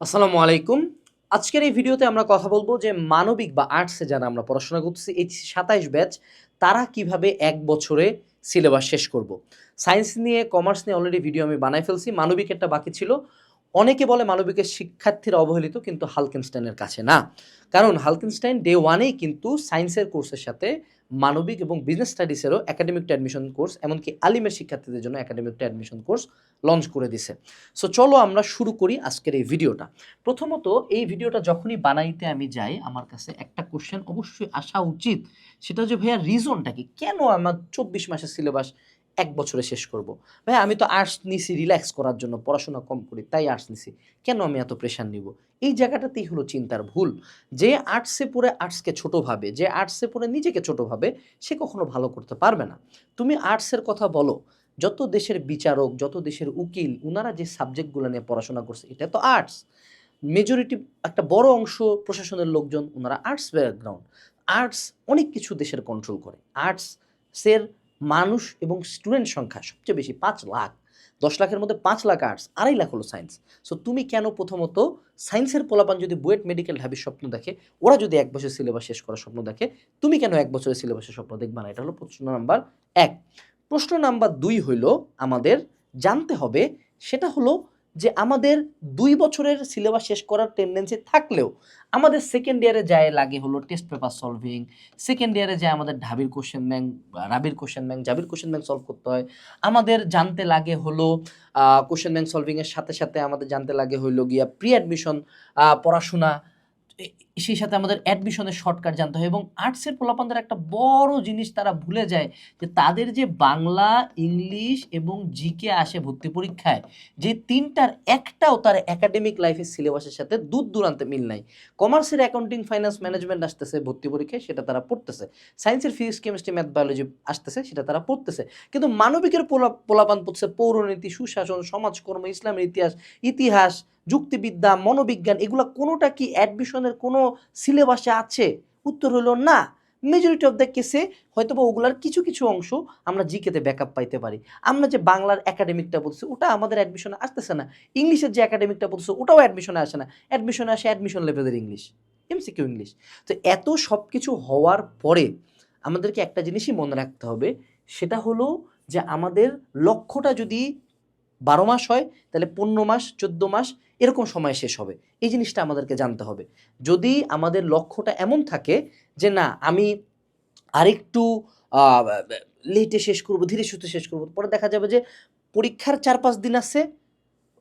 আসসালামু আলাইকুম। আজকের এই ভিডিওতে আমরা কথা বলব যে মানবিক বা আর্টসে যারা আমরা পড়াশোনা করতেছি, এই সাতাইশ ব্যাচ, তারা কীভাবে এক বছরে সিলেবাস শেষ করব। সায়েন্স নিয়ে, কমার্স নিয়ে অলরেডি ভিডিও আমি বানাই ফেলছি। মানবিক একটা বাকি ছিল। অনেকে বলে মানবিকের শিক্ষার্থীরা অবহেলিত, কিন্তু হালকেনস্টাইনের কাছে না। কারণ হালকেনস্টাইন ডে ওয়ানেই কিন্তু সায়েন্সের কোর্সের সাথে মানবিক এবং বিজনেস স্টাডিজেরও একাডেমিক টু অ্যাডমিশন কোর্স এমনকি আলিমের শিক্ষার্থীদের জন্য academic to admission course launch করে দিছে। সো চলো আমরা শুরু করি আজকের এই ভিডিওটা প্রথমত, এই ভিডিওটা যখনই বানাইতে আমি যাই, আমার কাছে একটা কোশ্চেন অবশ্যই আসা উচিত। সেটা যে ভাইয়া রিজনটা কি? কেন আমার চব্বিশ মাসের সিলেবাস এক বছরে শেষ করব। ভাই আমি তো আর্টস নিছি রিল্যাক্স করার জন্য, পড়াশোনা কম করি, তাই আর্টস নিছি। কেন আমি এত প্রেশার নিব? এই জায়গাটাতেই হলো চিন্তার ভুল। যে আর্টসে পড়ে আর্টসকে ছোট ভাবে, যে আর্টসে পড়ে নিজেকে ছোট ভাবে, সে কখনো ভালো করতে পারবে না। তুমি আর্টসের কথা বলো, যত দেশের বিচারক, যত দেশের উকিল ওনারা যে সাবজেক্টগুলো নিয়ে পড়াশোনা করছে, এটা তো আর্টস মেজরিটি একটা বড় অংশ প্রশাসনের লোকজন ওনারা আর্টস ব্যাকগ্রাউন্ড আর্টস অনেক কিছু দেশের কন্ট্রোল করে। আর্টসের মানুষ এবং স্টুডেন্ট সংখ্যা সবচেয়ে বেশি পাঁচ লাখ। দশ লাখের মধ্যে পাঁচ লাখ আর্টস, আড়াই লাখ হলো সায়েন্স। সো তুমি কেন প্রথমত সায়েন্সের পোলাপান যদি বুয়েট মেডিকেল ঢাবির স্বপ্ন দেখে, ওরা যদি এক বছর সিলেবাস শেষ করার স্বপ্ন দেখে, তুমি কেন এক বছরের সিলেবাসের স্বপ্ন দেখবা না? এটা হলো প্রশ্ন নাম্বার এক। প্রশ্ন নাম্বার দুই হইল আমাদের জানতে হবে, সেটা হলো যে আমাদের দুই বছরের সিলেবাস শেষ করার টেন্ডেন্সি থাকলেও আমাদের সেকেন্ড ইয়ারে যায় লাগে হলো টেস্ট পেপার সলভিং সেকেন্ড ইয়ারে যায় আমাদের ঢাবির কোশ্চেন ব্যাংক রাবির কোশ্চেন ব্যাংক জাবির কোশ্চেন ব্যাংক সলভ করতে হয়। আমাদের জানতে লাগে হলো কোশ্চেন ব্যাংক সলভিংয়ের সাথে সাথে আমাদের জানতে লাগে হইল গিয়া প্রি অ্যাডমিশন পড়াশোনা সেই সাথে আমাদের অ্যাডমিশনের শর্টকাট জানতে হয় এবং আর্টসের পোলাপানদের একটা বড় জিনিস তারা ভুলে যায় যে তাদের যে বাংলা, ইংলিশ এবং জিকে আসে ভর্তি পরীক্ষায়, যে তিনটার একটাও তার একাডেমিক লাইফের সিলেবাসের সাথে দূর দূরান্তে মিল নাই। কমার্সের অ্যাকাউন্টিং ফাইন্যান্স ম্যানেজমেন্ট আসতেছে ভর্তি পরীক্ষায়, সেটা তারা পড়তেছে। সায়েন্সের ফিজিক্স কেমিস্ট্রি ম্যাথ বায়োলজি আসতেছে, সেটা তারা পড়তেছে। কিন্তু মানবিকের পোলা, পোলাপান পড়ছে পৌরনীতি, সুশাসন, সমাজকর্ম, ইসলামের ইতিহাস ইতিহাস যুক্তিবিদ্যা, মনোবিজ্ঞান, এগুলো কোনোটা কি অ্যাডমিশনের কোনো সিলেবাসে আছে? উত্তর হলো না। মেজরিটি অফ দ্য কেসে হয়তো বা ওগুলার কিছু কিছু অংশ আমরা জিকেতে ব্যাকআপ পাইতে পারি। আমরা যে বাংলার একাডেমিকটা বলছি, ওটা আমাদের অ্যাডমিশনে আসতেছে না। ইংলিশের যে একাডেমিকটা বলছে, ওটাও অ্যাডমিশনে আসে না। অ্যাডমিশনে আসে অ্যাডমিশন লেভেলের ইংলিশ এমসিকিউ ইংলিশ তো এত সব কিছু হওয়ার পরে আমাদেরকে একটা জিনিসই মনে রাখতে হবে, সেটা হলো যে আমাদের লক্ষ্যটা যদি বারো মাস হয়, তাহলে পনেরো মাস, চোদ্দ মাস এরকম সময় শেষ হবে। এই জিনিসটা আমাদেরকে জানতে হবে। যদি আমাদের লক্ষ্যটা এমন থাকে যে না, আমি আরেকটু লেটে শেষ করব, ধীরে সুস্থে শেষ করব, পরে দেখা যাবে যে পরীক্ষার চার পাঁচ দিন আছে,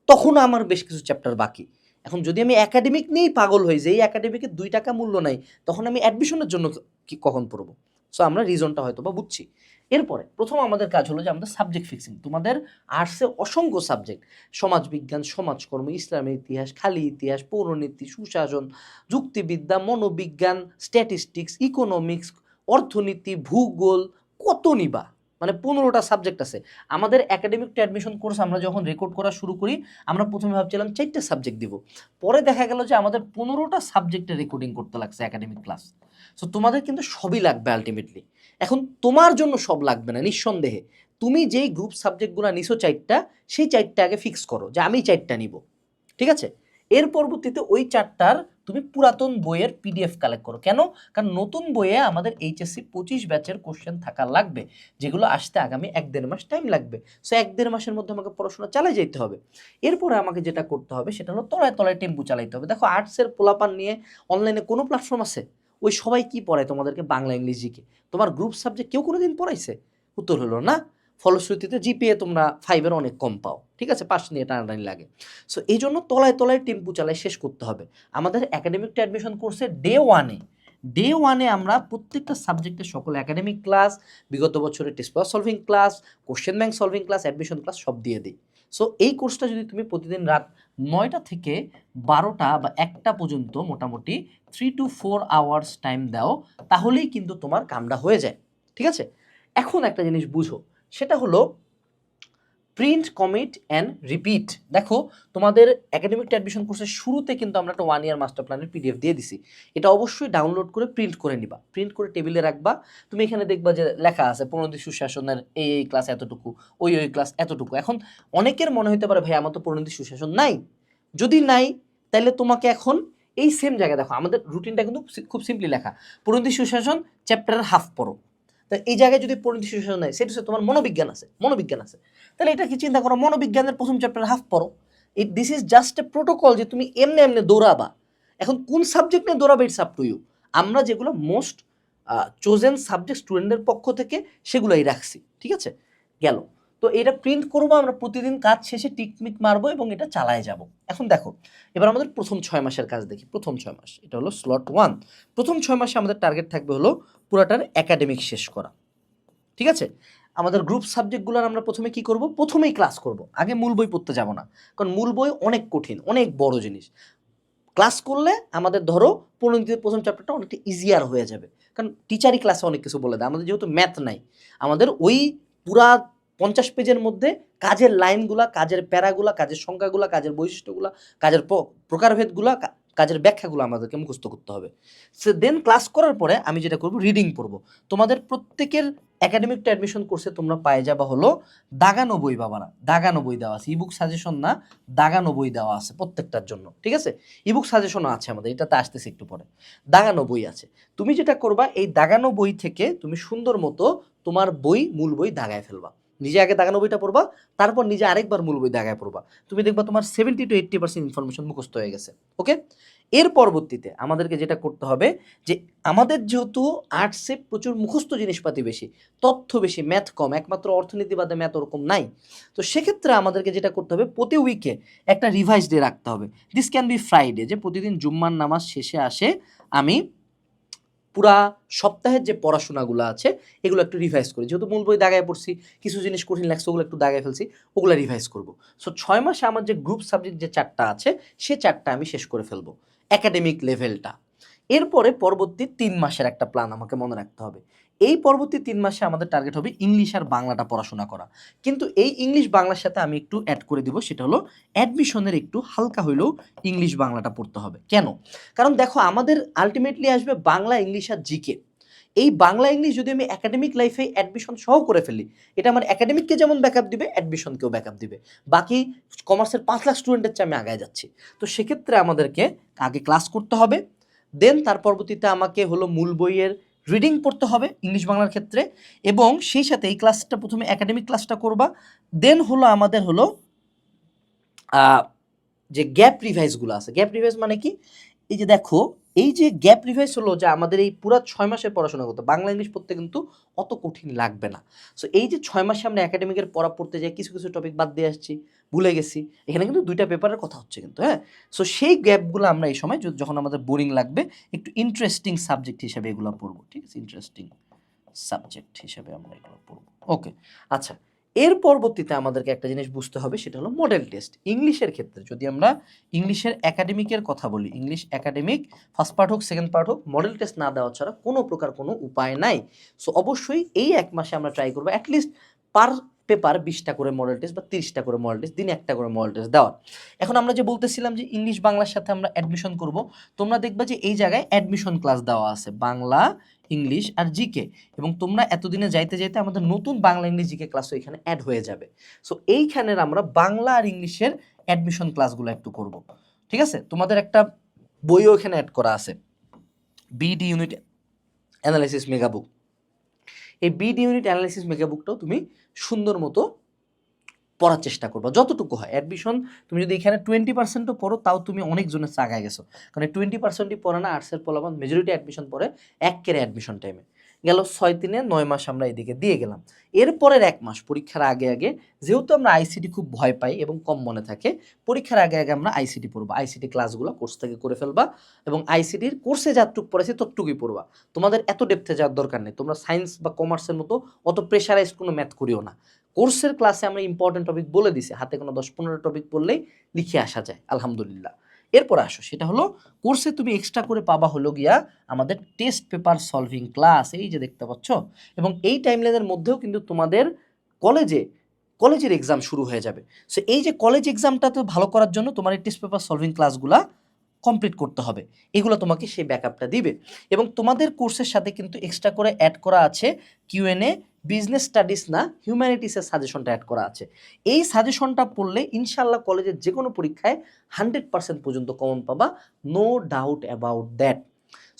তখনও আমার বেশ কিছু চ্যাপ্টার বাকি। এখন যদি আমি একাডেমিক নিয়েই পাগল হই যে এই একাডেমিকের দুই টাকা মূল্য নাই, তখন আমি অ্যাডমিশনের জন্য কি, কখন পড়ব? সো আমরা রিজনটা হয়তো বা বুঝছি। এরপরে, প্রথম আমাদের কাজ হলো যে আমাদের সাবজেক্ট ফিক্সিং তোমাদের আর্টসে অসংখ্য সাবজেক্ট সমাজবিজ্ঞান, সমাজকর্ম, ইসলামের ইতিহাস, খালি ইতিহাস, পৌরনীতি, সুশাসন, যুক্তিবিদ্যা, মনোবিজ্ঞান স্ট্যাটিস্টিক্স ইকোনমিক্স অর্থনীতি, ভূগোল, কত নিবা। মানে পনেরোটা সাবজেক্ট আছে। আমাদের একাডেমিক অ্যাডমিশন কোর্স আমরা যখন রেকর্ড করা শুরু করি, আমরা প্রথমে ভাবছিলাম চারটে সাবজেক্ট দিব। পরে দেখা গেল যে আমাদের পনেরোটা সাবজেক্টের রেকর্ডিং করতে লাগছে একাডেমিক ক্লাস সো তোমাদের কিন্তু সবই লাগবে আলটিমেটলি এখন তোমার জন্য সব লাগবে না, নিঃসন্দেহে। তুমি যেই গ্রুপ সাবজেক্টগুলো নিছো চারটা, সেই চারটা আগে ফিক্স করো যে আমি চারটা নিব। ঠিক আছে? এর পরবর্তীতে ওই চারটার তুমি পুরাতন বইয়ের পিডিএফ কালেক্ট করো। কেন? কারণ নতুন বইয়ে আমাদের এইচএসসি পঁচিশ ব্যাচের কোশ্চেন থাকা লাগবে, যেগুলো আসতে আগামী এক দেড় মাস টাইম লাগবে। সো এক দেড় মাসের মধ্যে আমাকে পড়াশোনা চালিয়ে যেতে হবে। এরপরে আমাকে যেটা করতে হবে, সেটা হলো তলায় তলায় টেম্পু চালাইতে হবে। দেখো আর্টসের পোলাপান নিয়ে অনলাইনে কোনো প্ল্যাটফর্ম আছে? ওই সবাই কি পড়ায় তোমাদেরকে বাংলা, ইংলিশ জিকে তোমার গ্রুপ সাবজেক্ট কেউ কোনো দিন পড়াইছে? উত্তর হলো না। ফলশ্রুতিতে জিপিএ তোমরা ফাইভের অনেক কম পাও, ঠিক আছে? পাশ নিয়ে টানাটানি লাগে। সো এই জন্য তলায় তলায় টেম্পু চালায় শেষ করতে হবে। আমাদের একাডেমিক টু অ্যাডমিশন কোর্সে ডে ওয়ানে ডে ওয়ানে আমরা প্রত্যেকটা সাবজেক্টের সকল একাডেমিক ক্লাস বিগত বছরের test solving class question bank solving class admission class সব দিয়ে দিই। সো এই কোর্সটা যদি তুমি প্রতিদিন রাত নয়টা থেকে বারোটা বা একটা পর্যন্ত মোটামুটি three to four hours time দাও, তাহলেই কিন্তু তোমার কামটা হয়ে যায়, ঠিক আছে? এখন একটা জিনিস বুঝো সেটা হলো প্রিন্ট কমিট অ্যান্ড রিপিট দেখো, তোমাদের একাডেমিক অ্যাডমিশন কোর্সের শুরুতে কিন্তু আমরা একটা ওয়ান ইয়ার মাস্টার প্ল্যানের পিডিএফ দিয়ে দিছি। এটা অবশ্যই ডাউনলোড করে প্রিন্ট করে নিবা। প্রিন্ট করে টেবিলে রাখবা। তুমি এখানে দেখবা যে লেখা আছে পরিণতি সুশাসনের এই এই ক্লাস এতটুকু, ওই ওই ক্লাস এতটুকু। এখন অনেকের মনে হতে পারে ভাই আমার তো পরিণতি সুশাসন নাই। যদি নাই তাহলে তোমাকে এখন এই সেম জায়গায় দেখো, আমাদের রুটিনটা কিন্তু খুব সিম্পলি লেখা। পরিণতি সুশাসন চ্যাপ্টারের হাফ পড়ো। তা এই জায়গায় যদি পরিণতি সুশাসন নেয় সেটা হচ্ছে তোমার মনোবিজ্ঞান আছে মনোবিজ্ঞান আছে। তাহলে এটা কি চিন্তা করো? মনোবিজ্ঞানের প্রথম চ্যাপ্টার হাফ পড়ো। It this is just a protocol যে তুমি এমনি এমনি দৌড়াবা। এখন কোন সাবজেক্ট নিয়ে দৌড়াবে ইটস আপ টু ইউ আমরা যেগুলো মোস্ট চোজেন সাবজেক্ট স্টুডেন্টের পক্ষ থেকে, সেগুলোই রাখছি। ঠিক আছে? গেল। তো এটা প্রিন্ট করব, আমরা প্রতিদিন কাজ শেষে টিকমিক মারবো এবং এটা চালায় যাব। এখন দেখো, এবার আমাদের প্রথম ছয় মাসের কাজ দেখি, প্রথম ছয় মাস। এটা হলো স্লট ওয়ান প্রথম ছয় মাসে আমাদের টার্গেট থাকবে হলো পুরাটার একাডেমিক শেষ করা। ঠিক আছে? আমাদের গ্রুপ সাবজেক্টগুলোর আমরা প্রথমে কি করব? প্রথমেই ক্লাস করব। আগে মূল বই পড়তে যাব না, কারণ মূল বই অনেক কঠিন, অনেক বড় জিনিস। ক্লাস করলে আমাদের ধরো পরিণতির প্রথম চ্যাপ্টারটা অনেকটা ইজিয়ার হয়ে যাবে। কারণ টিচারই ক্লাসে অনেক কিছু বলে দেয়। আমাদের যেহেতু ম্যাথ নাই, আমাদের ওই পুরা পঞ্চাশ পেজের মধ্যে কাজের লাইনগুলা, কাজের প্যারাগুলা, কাজের সংখ্যাগুলা, কাজের বৈশিষ্ট্যগুলা, কাজের প্র- প্রকারভেদগুলা কাজের ব্যাখ্যাগুলো আমাদেরকে মুখস্থ করতে হবে। সে দেন ক্লাস করার পরে আমি যেটা করব রিডিং পড়ব। তোমাদের প্রত্যেকের একাডেমিক অ্যাডমিশন কোর্সে তোমরা পায়ে যাবা হলো দাগানো বই বাবারা দাগানো বই দেওয়া আছে। ইবুক সাজেশন না দাগানো বই দেওয়া আছে প্রত্যেকটার জন্য, ঠিক আছে? ইবুক সাজেশনও আছে আমাদের, এটাতে আসতেছে একটু পরে। দাগানো বই আছে। তুমি যেটা করবা, এই দাগানো বই থেকে তুমি সুন্দর মতো তোমার বই, মূল বই দাগায় ফেলবা। নিজে আগে দাগানো বইটা পড়বা, তারপর নিজে আরেকবার মূল বই দাগায় পড়বা। তুমি দেখবা তোমার seventy to eighty percent information মুখস্থ হয়ে গেছে ওকে এর পরবর্তীতে আমাদেরকে যেটা করতে হবে যে, আমাদের যেহেতু আর্টসে প্রচুর মুখস্থ জিনিসপাতি বেশি, তথ্য বেশি ম্যাথ কম, একমাত্র অর্থনীতি বাদে ম্যাথ ওরকম নাই, তো সেক্ষেত্রে আমাদেরকে যেটা করতে হবে, প্রতি উইকে একটা রিভাইজ ডে রাখতে হবে। দিস ক্যান বি ফ্রাইডে যে প্রতিদিন জুম্মার নামাজ শেষে আসে আমি পুরা সপ্তাহের যে পড়াশোনাগুলো আছে, এগুলো একটু রিভাইজ করি। যেহেতু মূল বই দাগায় পড়ছি, কিছু জিনিস কঠিন লাগছে, ওগুলো একটু দাগায় ফেলছি, ওগুলো রিভাইজ করব। সো ছয় মাসে আমার যে গ্রুপ সাবজেক্ট যে চারটা আছে, সে চারটা আমি শেষ করে ফেলব একাডেমিক লেভেলটা এরপরে পরবর্তী তিন মাসের একটা প্ল্যান আমাকে মনে রাখতে হবে। এই পরবর্তী তিন মাসে আমাদের টার্গেট হবে ইংলিশ আর বাংলাটা পড়াশোনা করা। কিন্তু এই ইংলিশ বাংলার সাথে আমি একটু অ্যাড করে দিব, সেটা হলো অ্যাডমিশনের একটু হালকা হইলেও ইংলিশ বাংলাটা পড়তে হবে। কেন? কারণ দেখো, আমাদের আলটিমেটলি আসবে বাংলা ইংলিশ আর জিকে এই বাংলা ইংলিশ যদি আমি একাডেমিক লাইফে অ্যাডমিশন সহ করে ফেলি, এটা আমার একাডেমিককে যেমন ব্যাকআপ দিবে অ্যাডমিশনকেও ব্যাকআপ দিবে। বাকি কমার্সের পাঁচ লাখ স্টুডেন্টের চেয়ে আমি আগায় যাচ্ছি। তো সেক্ষেত্রে আমাদেরকে আগে ক্লাস করতে হবে দেন তার পরবর্তীতে আমাকে হলো মূল বইয়ের রিডিং পড়তে হবে ইংলিশ বাংলার ক্ষেত্রে এবং সেই সাথে এই ক্লাসটা প্রথমে একাডেমিক ক্লাসটা করবা। দেন হলো আমাদের হলো যে গ্যাপ রিভাইসগুলো আছে। গ্যাপ রিভাইস মানে কি? এই যে দেখো, এই যে গ্যাপ রিভাইস হলো যে আমাদের এই পুরো ছয় মাসের পড়াশোনা করতে বাংলা ইংলিশ পড়তে কিন্তু অত কঠিন লাগবে না। সো এই যে ছয় মাসে আমরা একাডেমিকের পড়া পড়তে যাই, কিছু কিছু টপিক বাদ দিয়ে আসছি। ভুলে গেছি। এখানে কিন্তু দুইটা পেপারের কথা হচ্ছে কিন্তু হ্যাঁ? সো সেই গ্যাপগুলো আমরা এই সময় যখন আমাদের বোরিং লাগবে, একটু ইন্টারেস্টিং সাবজেক্ট হিসেবে এগুলো পড়ব, ঠিক আছে? ইন্টারেস্টিং সাবজেক্ট হিসেবে আমরা এগুলো পড়ব। ওকে আচ্ছা এর পরবর্তীতে আমাদেরকে একটা জিনিস বুঝতে হবে, সেটা হলো মডেল টেস্ট ইংলিশের ক্ষেত্রে যদি আমরা ইংলিশের একাডেমিকের কথা বলি, ইংলিশ একাডেমিক ফার্স্ট পার্ট হোক সেকেন্ড পার্ট হোক মডেল টেস্ট না দেওয়া ছাড়া কোনো প্রকার কোনো উপায় নাই। সো অবশ্যই এই এক মাসে আমরা ট্রাই করব অ্যাটলিস্ট পার পেপার বিশটা করে মডেল টেস্ট বা তিরিশটা করে মডেল টেস্ট দিনে একটা করে মডেল টেস্ট দেওয়া। এখন আমরা যে বলতেছিলাম যে ইংলিশ বাংলার সাথে আমরা অ্যাডমিশন করব, তোমরা দেখবা যে এই জায়গায় অ্যাডমিশন ক্লাস দেওয়া আছে, বাংলা ইংলিশ আর জিকে এবং তোমরা এতদিনে যাইতে যাইতে আমাদের নতুন বাংলা ইংলিশ জিকে ক্লাসও এখানে অ্যাড হয়ে যাবে। সো এইখানের আমরা বাংলা আর ইংলিশের অ্যাডমিশন ক্লাসগুলো একটু করব। ঠিক আছে? তোমাদের একটা বইও এখানে অ্যাড করা আছে। বিডি ইউনিট অ্যানালাইসিস মেগাবুক এই বিড ইউনিট অ্যানালাইসিস মেগাবুকটাও তুমি সুন্দর মতো পড়ার চেষ্টা করবা। যতটুকু হয় অ্যাডমিশন তুমি যদি এখানে টোয়েন্টি পার্সেন্টও পড়ো, তাও তুমি অনেক জনের চাগায় গেছো। কারণ টোয়েন্টি পার্সেন্টই পড়ে না আর্টসের পোলাবান মেজরিটি অ্যাডমিশন পড়ে এক কেরে অ্যাডমিশন টাইমে গেল ছয় দিনে নয় মাস আমরা এদিকে দিয়ে গেলাম। এরপরের এক মাস পরীক্ষার আগে আগে যেহেতু আমরা আইসিটি খুব ভয় পাই এবং কম মনে থাকে, পরীক্ষার আগে আগে আমরা আইসিটি পড়ব। আইসিটি ক্লাসগুলো কোর্স থেকে করে ফেলবা এবং আইসিটির কোর্সে যতটুকু পড়েছে ততটুকুই পড়বা। তোমাদের এত ডেপথে যাওয়ার দরকার নেই। তোমরা সায়েন্স বা কমার্সের মতো অত প্রেশারাইজ কোনো ম্যাথ করিও না। কোর্সের ক্লাসে আমরা ইম্পর্টেন্ট টপিক বলে দিছি। হাতে কোনো দশ পনেরো টপিক পড়লেই লিখে আসা যায়। আলহামদুলিল্লাহ। এরপর আসো, সেটা হলো কোর্সে তুমি এক্সট্রা করে পাবা হলো গিয়া আমাদের টেস্ট পেপার সলভিং ক্লাস এই যে দেখতে পাচ্ছ? এবং এই টাইমলাইনের মধ্যেও কিন্তু তোমাদের কলেজে কলেজের এক্সাম শুরু হয়ে যাবে। সো এই যে কলেজ এক্সামটা তো ভালো করার জন্য তোমার এই টেস্ট পেপার সলভিং ক্লাসগুলা কমপ্লিট করতে হবে। এগুলো তোমাকে সেই ব্যাকআপটা দিবে। এবং তোমাদের কোর্সের সাথে কিন্তু এক্সট্রা করে অ্যাড করা আছে কিউএনএ বিজনেস স্টাডিজ না হিউম্যানিটিসের সাজেশনটা অ্যাড করা আছে। এই সাজেশনটা পড়লে ইনশাল্লাহ কলেজের যে কোনো পরীক্ষায় হান্ড্রেড পার্সেন্ট পর্যন্ত কমন পাবা। No doubt about that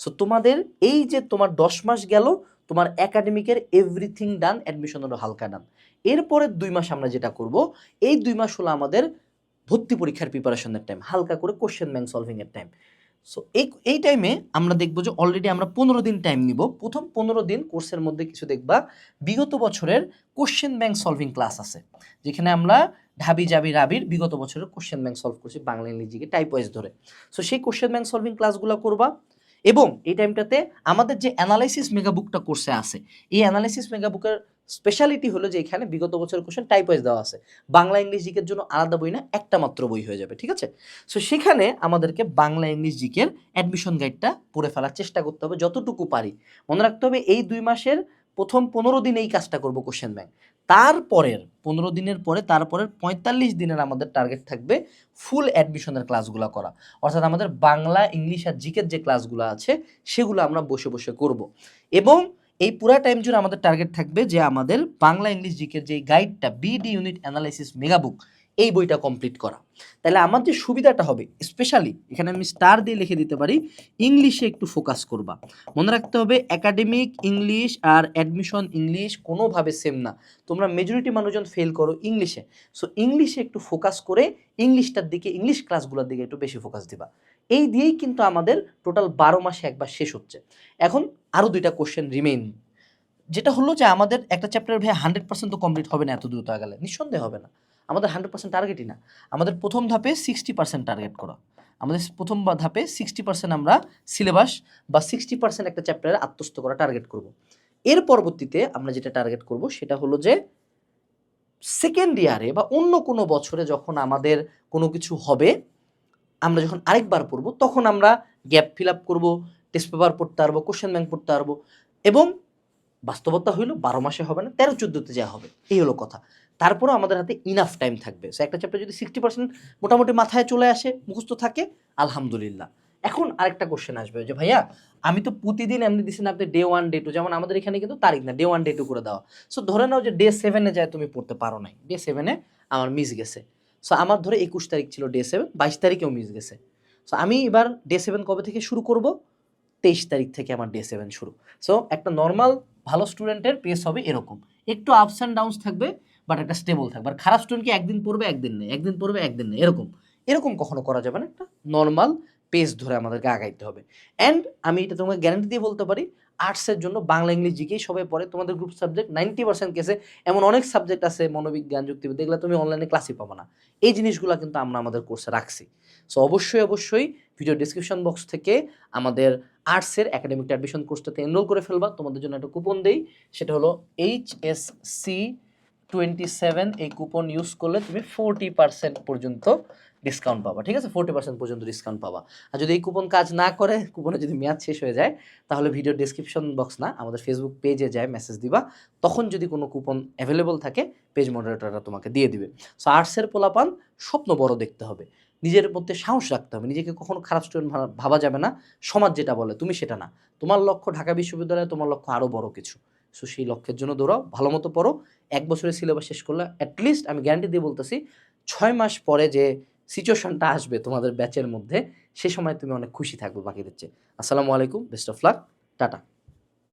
so তোমাদের এই যে তোমার দশ মাস গেল, তোমার একাডেমিকের এভরিথিং ডান অ্যাডমিশন হলো হালকা ডান এরপরের দুই মাস আমরা যেটা করব, এই দুই মাস হলো আমাদের ভর্তি পরীক্ষার প্রিপারেশনের টাইম হালকা করে কোশ্চেন ব্যাংক সলভিংয়ের টাইম সো এই এই টাইমে আমরা দেখব যে অলরেডি আমরা পনেরো দিন টাইম নিব। প্রথম পনেরো দিন কোর্সের মধ্যে কিছু দেখবা, বিগত বছরের কোশ্চেন ব্যাংক সলভিং ক্লাস আছে, যেখানে আমরা ঢাবি জাবি রাবির বিগত বছরের কোশ্চেন ব্যাংক সলভ করছি বাংলা ইংরেজিকে টাইপ ওয়াইজ ধরে। সো সেই কোশ্চেন ব্যাংক সলভিং ক্লাসগুলো করবা এবং এই টাইমটাতে আমাদের যে অ্যানালাইসিস মেগাবুকটা কোর্সে আছে, এই অ্যানালাইসিস মেগাবুকের স্পেশালিটি হলো যে এখানে বিগত বছরের কোশ্চেন টাইপ ওয়াইজ দেওয়া আছে। বাংলা, ইংলিশ জিকের জন্য আলাদা বই না, একটা মাত্র বই হয়ে যাবে, ঠিক আছে? সো সেখানে আমাদেরকে বাংলা, ইংলিশ জিকের অ্যাডমিশন গাইডটা পড়ে ফেলার চেষ্টা করতে হবে যতটুকু পারি। মনে রাখতে হবে এই দুই মাসের প্রথম পনেরো দিন এই কাজটা করব কোশ্চেন ব্যাংক তারপরের পনেরো দিনের পরে তারপরের পঁয়তাল্লিশ দিনের আমাদের টার্গেট থাকবে ফুল অ্যাডমিশনের ক্লাসগুলো করা। অর্থাৎ আমাদের বাংলা, ইংলিশ আর জিকের যে ক্লাসগুলো আছে, সেগুলো আমরা বসে বসে করব। এবং এই পুরা টাইম জুড়ে আমাদের টার্গেট থাকবে যে আমাদের বাংলা ইংলিশ জিকের যে গাইডটা বিডি ইউনিট অ্যানালাইসিস মেগাবুক এই বইটা কমপ্লিট করা। তাহলে আমার যে সুবিধাটা হবে স্পেশালি এখানে আমি স্টার দিয়ে লিখে দিতে পারি ইংলিশে একটু ফোকাস করবা। মনে রাখতে হবে একাডেমিক ইংলিশ আর অ্যাডমিশন ইংলিশ কোনোভাবে সেম না। তোমরা মেজরিটি মানুষজন ফেল করো ইংলিশে সো ইংলিশে একটু ফোকাস করে ইংলিশটার দিকে ইংলিশ ক্লাসগুলোর দিকে একটু বেশি ফোকাস দিবা। এই দিয়েই কিন্তু আমাদের টোটাল বারো মাসে একবার শেষ হচ্ছে। এখন আরও দুইটা কোশ্চেন রিমেইন যেটা হলো যে আমাদের একটা চ্যাপ্টার ভাই হান্ড্রেড পার্সেন্ট তো কমপ্লিট হবে না এত দ্রুত গেলে নিঃসন্দেহে হবে না। আমাদের হান্ড্রেড পার্সেন্ট টার্গেটই না। আমাদের প্রথম ধাপে সিক্সটি পার্সেন্ট টার্গেট করা। আমাদের প্রথম ধাপে সিক্সটি পার্সেন্ট আমরা সিলেবাস বা সিক্সটি পার্সেন্ট একটা চ্যাপ্টারে আত্মস্থ করা টার্গেট করব। এর পরবর্তীতে আমরা যেটা টার্গেট করব সেটা হলো যে সেকেন্ড ইয়ারে বা অন্য কোনো বছরে যখন আমাদের কোনো কিছু হবে আমরা যখন আরেকবার পড়ব, তখন আমরা গ্যাপ ফিল আপ করব টেস্ট পেপার পড়তে পারব কোশ্চেন ব্যাংক পড়তে পারব এবং বাস্তবতা হইল বারো মাসে হবে না, তেরো, চোদ্দোতে যাওয়া হবে। এই হলো কথা। তারপরেও আমাদের হাতে ইনাফ টাইম থাকবে। সো একটা চ্যাপ্টার যদি সিক্সটি পার্সেন্ট মোটামুটি মাথায় চলে আসে, মুখস্থ থাকে, আলহামদুলিল্লাহ। এখন আরেকটা কোশ্চেন আসবে যে, ভাইয়া, আমি তো প্রতিদিন এমনি দিচ্ছি না, আপনি ডে ওয়ান ডে টু যেমন আমাদের এখানে কিন্তু তারিখ না ডে ওয়ান ডে টু করে দেওয়া। সো ধরে নাও যে ডে সেভেনে যায়, তুমি পড়তে পারো নাই। ডে সেভেনে আমার মিস গেছে। সো আমার ধরে একুশ তারিখ ছিল ডে সেভেন বাইশ তারিখেও মিস গেছে। সো আমি এবার ডে সেভেন কবে থেকে শুরু করব? তেইশ তারিখ থেকে আমার ডে সেভেন শুরু। সো একটা নর্মাল ভালো স্টুডেন্টের পেস হবে এরকম। একটু আপস অ্যান্ড ডাউনস থাকবে বাট একটা স্টেবল থাকবে। আর খারাপ স্টুডেন্টকে একদিন পড়বে, একদিন নেই। একদিন পড়বে, একদিন নেই। এরকম। এরকম কখনো করা যাবে না। একটা নর্মাল পেস ধরে আমাদেরকে আগাইতে হবে। অ্যান্ড আমি এটা তোমাকে গ্যারান্টি দিয়ে বলতে পারি আর্টসের জন্য বাংলা ইংলিশ জিকেই সবাই পড়ে। তোমাদের গ্রুপ সাবজেক্ট নাইনটি পার্সেন্ট কেসে এমন অনেক সাবজেক্ট আছে মনোবিজ্ঞান যুক্তিবিদ্যা এগুলো তুমি অনলাইনে ক্লাসই পাবো না। এই জিনিসগুলো কিন্তু আমরা আমাদের কোর্সে রাখছি। সো অবশ্যই অবশ্যই ভিডিও ডিসক্রিপশন বক্স থেকে আমাদের আর্টসের একাডেমিক অ্যাডমিশন কোর্সটাতে এনরোল করে ফেলবা। তোমাদের জন্য একটা কুপন দেই। সেটা হলো H S C twenty seven এই কুপন ইউজ করলে তুমি ফোরটি পার্সেন্ট পর্যন্ত ডিসকাউন্ট পাবা, ঠিক আছে? ফোরটি পার্সেন্ট পর্যন্ত ডিসকাউন্ট পাবা। আর যদি এই কুপন কাজ না করে কুপনে যদি মেয়াদ শেষ হয়ে যায়, তাহলে ভিডিও ডিসক্রিপশন বক্স না, আমাদের ফেসবুক পেজে যায় মেসেজ দিবা। তখন যদি কোনো কুপন অ্যাভেলেবল থাকে পেজ মডারেটররা তোমাকে দিয়ে দিবে। সো আর্টসের পোলাপান স্বপ্ন বড় দেখতে হবে। নিজের মধ্যে সাহস রাখতে হবে। নিজেকে কখনো খারাপ স্টুডেন্ট ভাবা যাবে না। সমাজ যেটা বলে, তুমি সেটা না। তোমার লক্ষ্য ঢাকা বিশ্ববিদ্যালয়ে, তোমার লক্ষ্য আরও বড় কিছু। সো সেই লক্ষ্যের জন্য দৌড়াও, ভালো মতো পড়ো। এক বছরের সিলেবাস শেষ করলে অ্যাটলিস্ট আমি গ্যারান্টি দিয়ে বলতেছি, ছয় মাস পরে যে সিচুয়েশনটা আসবে তোমাদের ব্যাচের মধ্যে, সে সময় তুমি অনেক খুশি থাকবে বাকিদের চেয়ে। আসসালামু আলাইকুম বেস্ট অফ লাক টাটা।